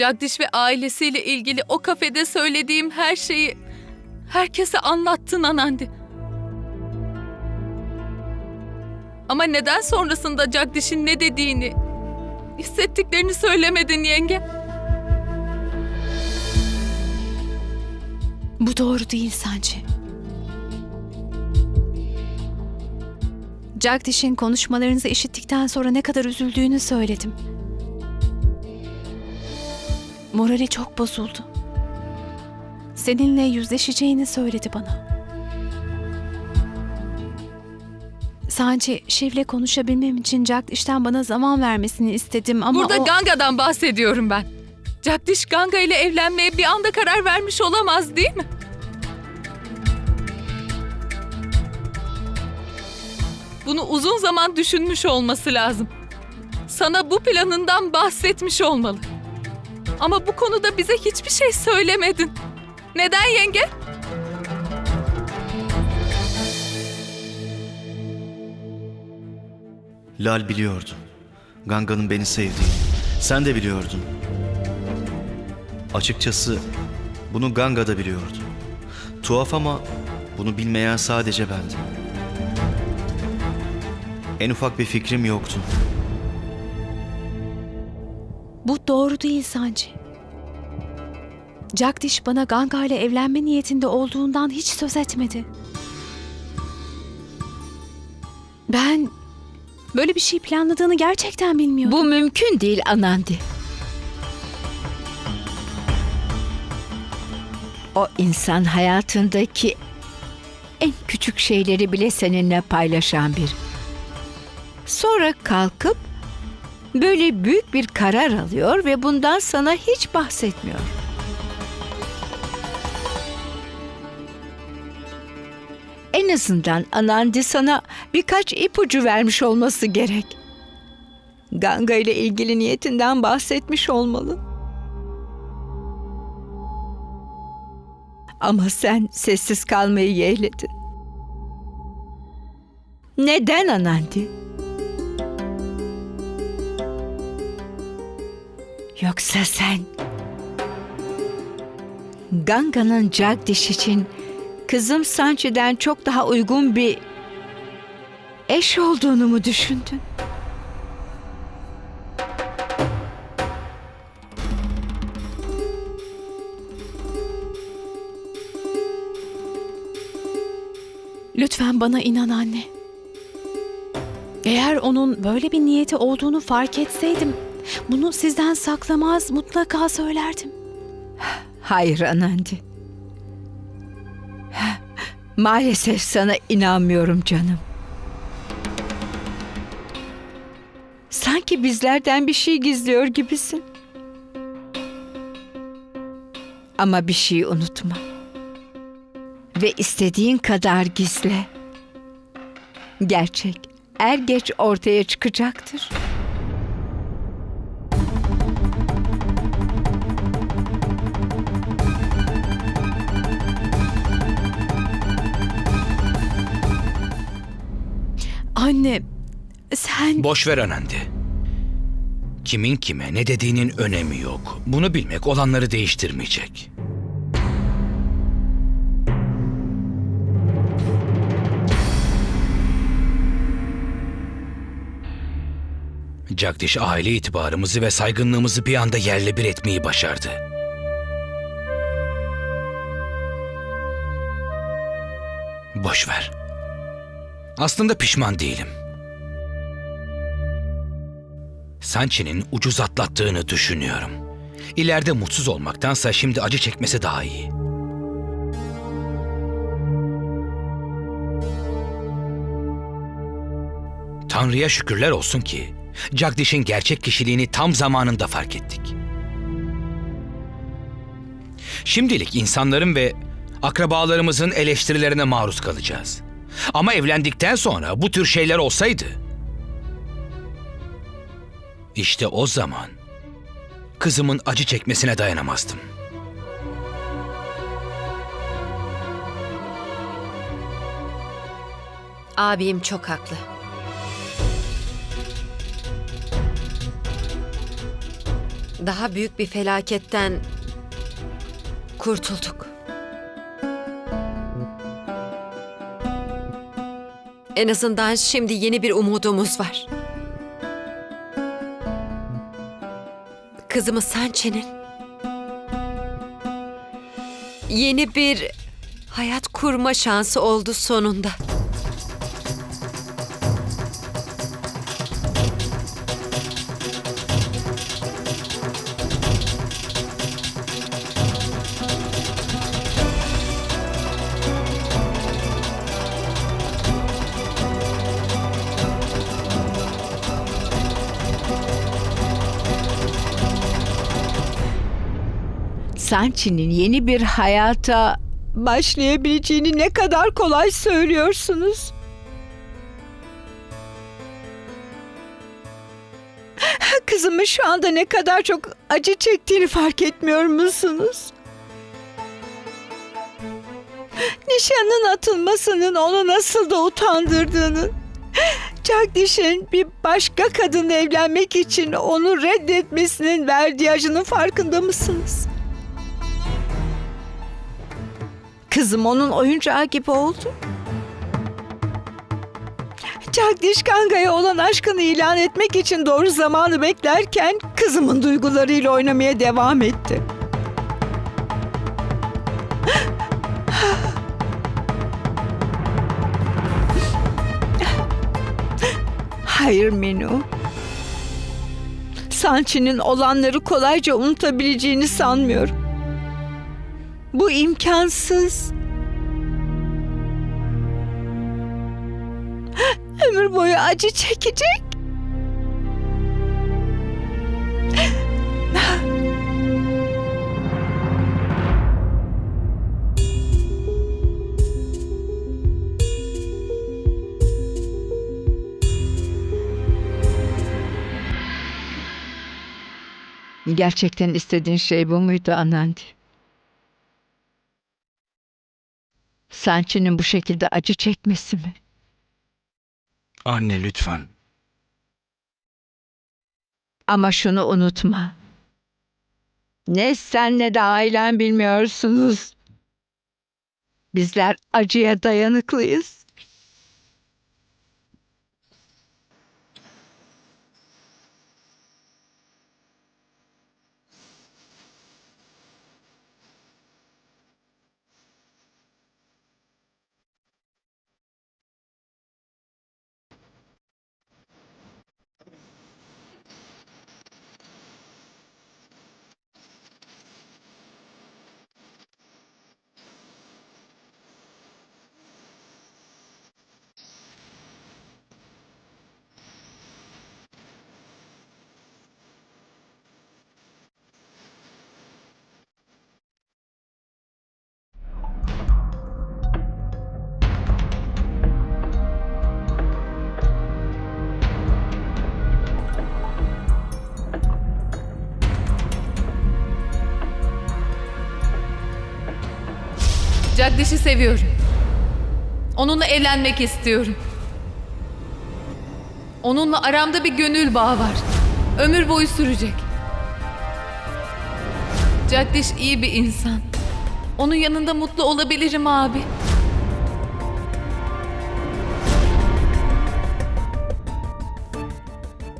Jagdish ve ailesiyle ilgili o kafede söylediğim her şeyi herkese anlattın Anandi. Ama neden sonrasında Jagdish'in ne dediğini, hissettiklerini söylemedin yenge? Bu doğru değil Sanci. Jagdish'in konuşmalarınızı işittikten sonra ne kadar üzüldüğünü söyledim. Morali çok bozuldu. Seninle yüzleşeceğini söyledi bana. Sanci, Şiv'le konuşabilmem için Jagdish'ten bana zaman vermesini istedim ama Burada o... Ganga'dan bahsediyorum ben. Jagdish Ganga ile evlenmeye bir anda karar vermiş olamaz değil mi? Bunu uzun zaman düşünmüş olması lazım. Sana bu planından bahsetmiş olmalı. Ama bu konuda bize hiçbir şey söylemedin. Neden yenge? Lal biliyordu. Ganga'nın beni sevdiğini. Sen de biliyordun. Açıkçası bunu Ganga da biliyordu. Tuhaf ama bunu bilmeyen sadece bendim. En ufak bir fikrim yoktu. Bu doğru değil Sanci. Jagdish bana Ganga ile evlenme niyetinde olduğundan hiç söz etmedi. Ben böyle bir şey planladığını gerçekten bilmiyordum. Bu mümkün değil Anandi. O insan hayatındaki en küçük şeyleri bile seninle paylaşan bir. Sonra kalkıp böyle büyük bir karar alıyor ve bundan sana hiç bahsetmiyor. En azından Anandi sana birkaç ipucu vermiş olması gerek. Ganga ile ilgili niyetinden bahsetmiş olmalı. Ama sen sessiz kalmayı yeğledin. Neden Anandi? Yoksa sen Ganga'nın Jagdish için kızım Sanchi'den çok daha uygun bir eş olduğunu mu düşündün? Lütfen bana inan anne. Eğer onun böyle bir niyeti olduğunu fark etseydim, bunu sizden saklamaz, mutlaka söylerdim. Hayır Anandi. Maalesef sana inanmıyorum canım. Sanki bizlerden bir şey gizliyor gibisin. Ama bir şey unutma. Ve istediğin kadar gizle. Gerçek er geç ortaya çıkacaktır. Anne, sen... Boş ver Anandi. Kimin kime ne dediğinin önemi yok. Bunu bilmek olanları değiştirmeyecek. Jagdish aile itibarımızı ve saygınlığımızı bir anda yerle bir etmeyi başardı. Boş ver. Aslında pişman değilim. Sanchi'nin ucuz atlattığını düşünüyorum. İleride mutsuz olmaktansa şimdi acı çekmesi daha iyi. Tanrı'ya şükürler olsun ki Jagdish'in gerçek kişiliğini tam zamanında fark ettik. Şimdilik insanların ve akrabalarımızın eleştirilerine maruz kalacağız. Ama evlendikten sonra bu tür şeyler olsaydı işte o zaman kızımın acı çekmesine dayanamazdım. Abim çok haklı. Daha büyük bir felaketten kurtulduk. En azından şimdi yeni bir umudumuz var. Kızımız Sanche'nin yeni bir hayat kurma şansı oldu sonunda. Sanchi'nin yeni bir hayata başlayabileceğini ne kadar kolay söylüyorsunuz. Kızımın şu anda ne kadar çok acı çektiğini fark etmiyor musunuz? Nişanın atılmasının onu nasıl da utandırdığını, Jagdish'in bir başka kadınla evlenmek için onu reddetmesinin verdiği acının farkında mısınız? Kızım onun oyuncağı gibi oldu. Jagdish Kanga'ya olan aşkını ilan etmek için doğru zamanı beklerken kızımın duygularıyla oynamaya devam etti. Hayır Minu. Sanchi'nin olanları kolayca unutabileceğini sanmıyorum. Bu imkansız. Ömür boyu acı çekecek. Gerçekten istediğin şey bu muydu Anandi? Sanchi'nin bu şekilde acı çekmesi mi? Anne lütfen. Ama şunu unutma. Ne sen ne de ailen bilmiyorsunuz. Bizler acıya dayanıklıyız. Jagdish'i seviyorum. Onunla evlenmek istiyorum. Onunla aramda bir gönül bağı var. Ömür boyu sürecek. Jagdish iyi bir insan. Onun yanında mutlu olabilirim abi.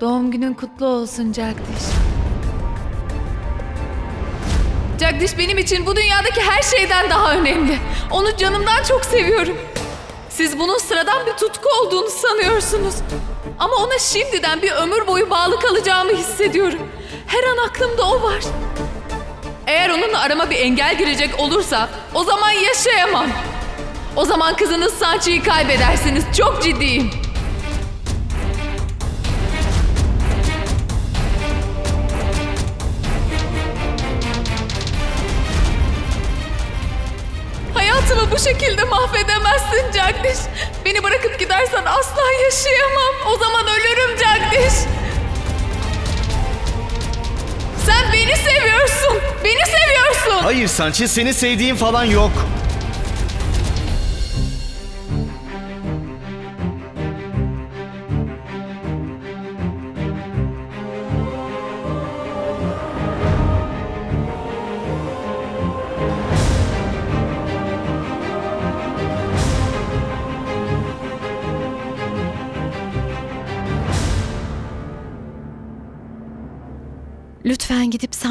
Doğum günün kutlu olsun Jagdish. Jagdish benim için bu dünyadaki her şeyden daha önemli. Onu canımdan çok seviyorum. Siz bunun sıradan bir tutku olduğunu sanıyorsunuz. Ama ona şimdiden bir ömür boyu bağlı kalacağımı hissediyorum. Her an aklımda o var. Eğer onunla arama bir engel girecek olursa o zaman yaşayamam. O zaman kızınız Sanchi'yi kaybedersiniz. Çok ciddiyim. Hayatımı bu şekilde mahvedemezsin Jagdish. Beni bırakıp gidersen asla yaşayamam. O zaman ölürüm Jagdish. Sen beni seviyorsun. Beni seviyorsun. Hayır Sanchi seni sevdiğim falan yok.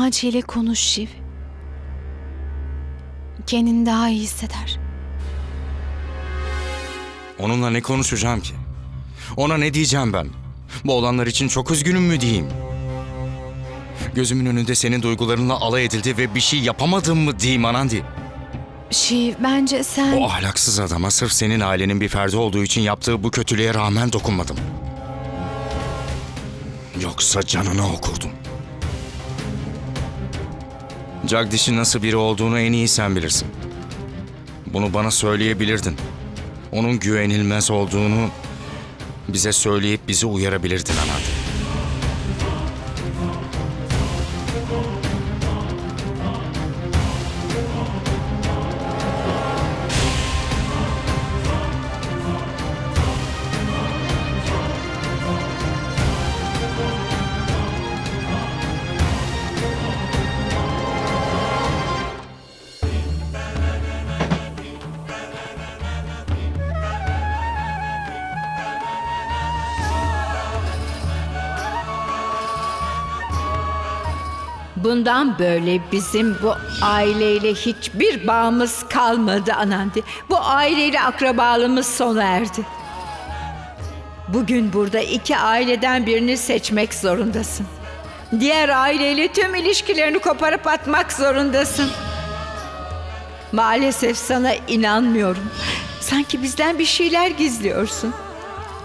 Sanchi ile konuş Şiv. Kendini daha iyi hisseder. Onunla ne konuşacağım ki? Ona ne diyeceğim ben? Bu olanlar için çok üzgünüm mü diyeyim? Gözümün önünde senin duygularınla alay edildi ve bir şey yapamadım mı diyeyim Anandi? Şiv bence sen... O ahlaksız adama sırf senin ailenin bir ferdi olduğu için yaptığı bu kötülüğe rağmen dokunmadım. Yoksa canını okurdum. Jagdish'in nasıl biri olduğunu en iyi sen bilirsin. Bunu bana söyleyebilirdin. Onun güvenilmez olduğunu bize söyleyip bizi uyarabilirdin Anandi. Bundan böyle bizim bu aileyle hiçbir bağımız kalmadı Anandi. Bu aileyle akrabalığımız sona erdi. Bugün burada iki aileden birini seçmek zorundasın. Diğer aileyle tüm ilişkilerini koparıp atmak zorundasın. Maalesef sana inanmıyorum. Sanki bizden bir şeyler gizliyorsun.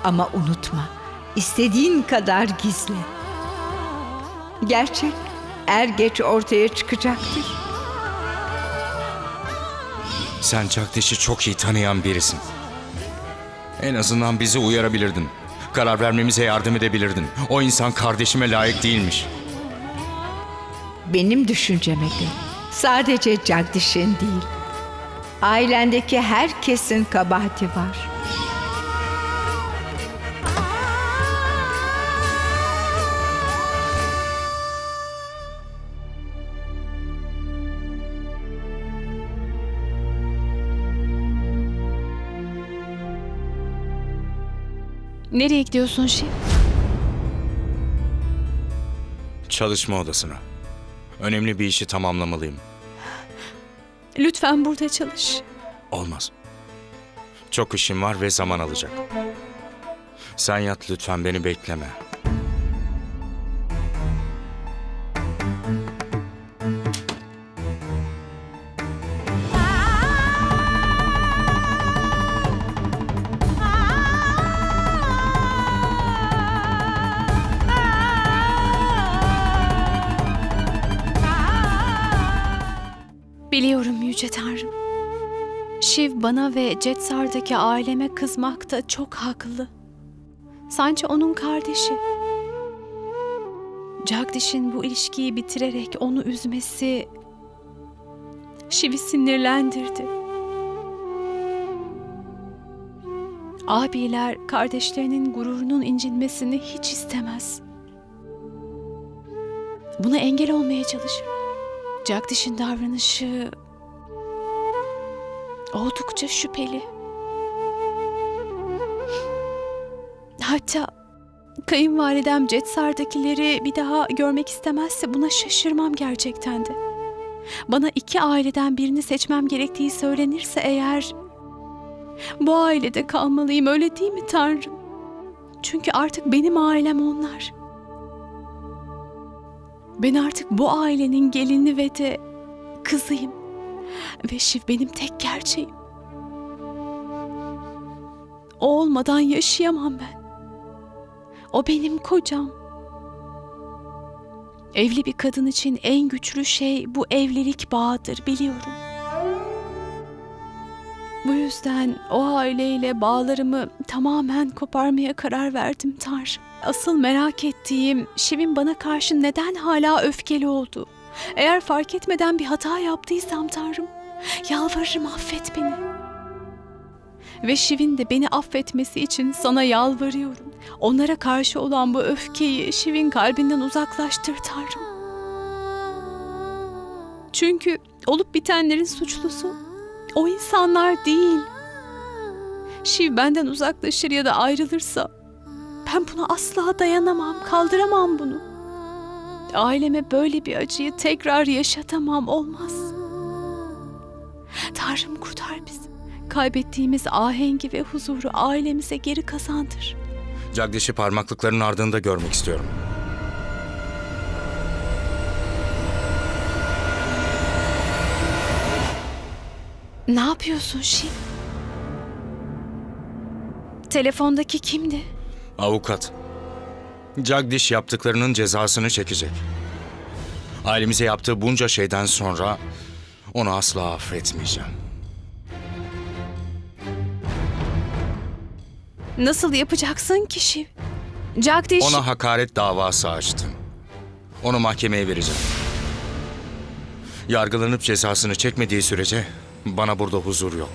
Ama unutma, istediğin kadar gizle. Gerçek er geç ortaya çıkacaktır. Sen Jagdish'i çok iyi tanıyan birisin. En azından bizi uyarabilirdin. Karar vermemize yardım edebilirdin. O insan kardeşime layık değilmiş. Benim düşünceme göre sadece Jagdish'in değil, ailendeki herkesin kabahati var. Nereye gidiyorsun Şiv? Çalışma odasına. Önemli bir işi tamamlamalıyım. Lütfen burada çalış. Olmaz. Çok işim var ve zaman alacak. Sen yat lütfen beni bekleme. Bana ve Cetsar'daki aileme kızmakta çok haklı. Sanki onun kardeşi. Jagdish'in bu ilişkiyi bitirerek onu üzmesi Şiv'i sinirlendirdi. Abiler kardeşlerinin gururunun incinmesini hiç istemez. Buna engel olmaya çalışır. Jagdish'in davranışı oldukça şüpheli. Hatta kayınvalidem Cetsar'dakileri bir daha görmek istemezse buna şaşırmam gerçekten de. Bana iki aileden birini seçmem gerektiği söylenirse eğer bu ailede kalmalıyım öyle değil mi Tanrım? Çünkü artık benim ailem onlar. Ben artık bu ailenin gelini ve de kızıyım. Ve Şiv benim tek gerçeğim. O olmadan yaşayamam ben. O benim kocam. Evli bir kadın için en güçlü şey bu evlilik bağıdır biliyorum. Bu yüzden o aileyle bağlarımı tamamen koparmaya karar verdim Tanrım. Asıl merak ettiğim Şiv'in bana karşı neden hala öfkeli oldu. Eğer fark etmeden bir hata yaptıysam Tanrım, yalvarırım affet beni. Ve Şiv'in de beni affetmesi için sana yalvarıyorum. Onlara karşı olan bu öfkeyi Şiv'in kalbinden uzaklaştır Tanrım. Çünkü olup bitenlerin suçlusu o insanlar değil. Şiv benden uzaklaşır ya da ayrılırsa ben buna asla dayanamam, kaldıramam bunu. Aileme böyle bir acıyı tekrar yaşatamam olmaz. Tanrım kurtar bizi. Kaybettiğimiz ahengi ve huzuru ailemize geri kazandır. Jagdish'i parmaklıkların ardında görmek istiyorum. Ne yapıyorsun Şiv? Telefondaki kimdi? Avukat. Jagdish yaptıklarının cezasını çekecek. Ailemize yaptığı bunca şeyden sonra onu asla affetmeyeceğim. Nasıl yapacaksın ki Şiv? Jagdish... Ona hakaret davası açtım. Onu mahkemeye vereceğim. Yargılanıp cezasını çekmediği sürece bana burada huzur yok.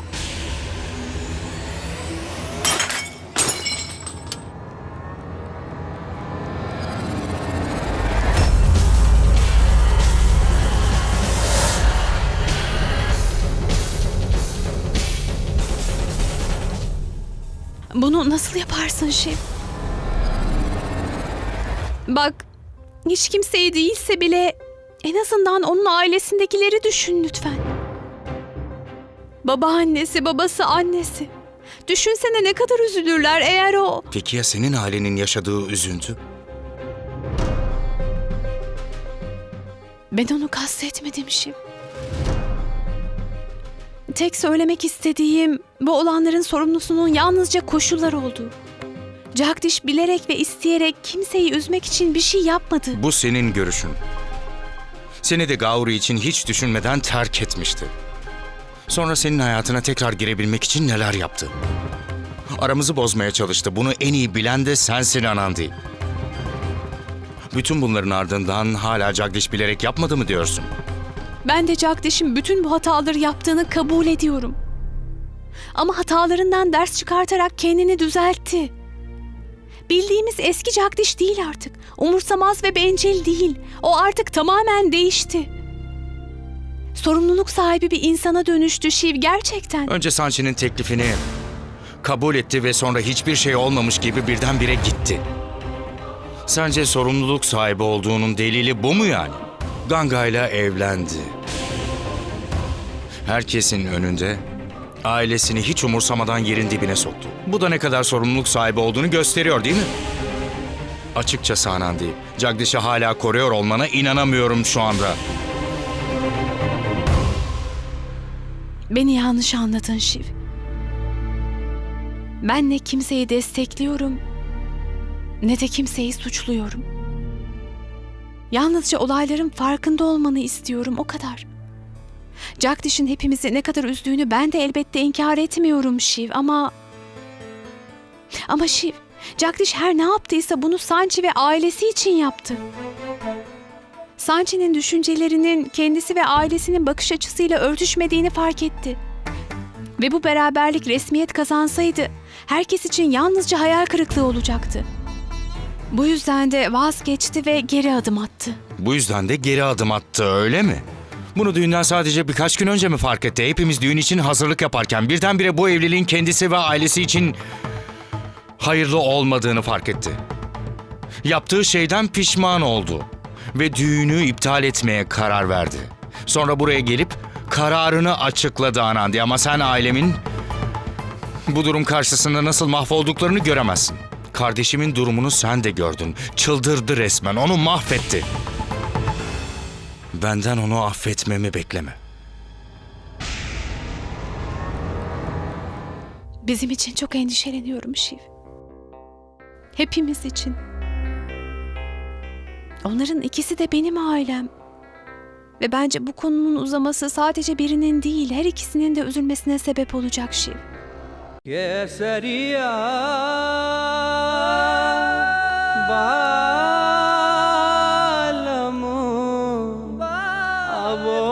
Nasıl yaparsın Şiv? Bak, hiç kimseyi değilse bile en azından onun ailesindekileri düşün lütfen. Babaannesi, babası, annesi. Düşünsene ne kadar üzülürler eğer o... Peki ya senin ailenin yaşadığı üzüntü? Ben onu kastetmedim Şiv. Tek söylemek istediğim bu olanların sorumlusunun yalnızca koşullar olduğu. Jagdish bilerek ve isteyerek kimseyi üzmek için bir şey yapmadı. Bu senin görüşün. Seni de Gauri için hiç düşünmeden terk etmişti. Sonra senin hayatına tekrar girebilmek için neler yaptı? Aramızı bozmaya çalıştı. Bunu en iyi bilen de sensin Anandi. Bütün bunların ardından hala Jagdish bilerek yapmadı mı diyorsun? Ben de Jagdish'in bütün bu hataları yaptığını kabul ediyorum. Ama hatalarından ders çıkartarak kendini düzeltti. Bildiğimiz eski Jagdish değil artık. Umursamaz ve bencil değil. O artık tamamen değişti. Sorumluluk sahibi bir insana dönüştü Shiv gerçekten. Önce Sanchi'nin teklifini kabul etti ve sonra hiçbir şey olmamış gibi birdenbire gitti. Sence sorumluluk sahibi olduğunun delili bu mu yani? Ganga ile evlendi. Herkesin önünde ailesini hiç umursamadan yerin dibine soktu. Bu da ne kadar sorumluluk sahibi olduğunu gösteriyor değil mi? Açıkça Anandi, Jagdish'i hala koruyor olmana inanamıyorum şu anda. Beni yanlış anladın Shiv. Ben ne kimseyi destekliyorum ne de kimseyi suçluyorum. Yalnızca olayların farkında olmanı istiyorum o kadar. Jagdish'in hepimizi ne kadar üzdüğünü ben de elbette inkar etmiyorum Shiv ama... Ama Shiv, Jagdish her ne yaptıysa bunu Sanchi ve ailesi için yaptı. Sanchi'nin düşüncelerinin kendisi ve ailesinin bakış açısıyla örtüşmediğini fark etti. Ve bu beraberlik resmiyet kazansaydı herkes için yalnızca hayal kırıklığı olacaktı. Bu yüzden de vazgeçti ve geri adım attı. Bu yüzden de geri adım attı öyle mi? Bunu düğünden sadece birkaç gün önce mi fark etti? Hepimiz düğün için hazırlık yaparken birdenbire bu evliliğin kendisi ve ailesi için hayırlı olmadığını fark etti. Yaptığı şeyden pişman oldu ve düğünü iptal etmeye karar verdi. Sonra buraya gelip kararını açıkladı Anandi ama sen ailemin bu durum karşısında nasıl mahvolduklarını göremezsin. Kardeşimin durumunu sen de gördün. Çıldırdı resmen, onu mahvetti. Benden onu affetmemi bekleme. Bizim için çok endişeleniyorum Şiv. Hepimiz için. Onların ikisi de benim ailem. Ve bence bu konunun uzaması sadece birinin değil, her ikisinin de üzülmesine sebep olacak Şiv. केसरिया बा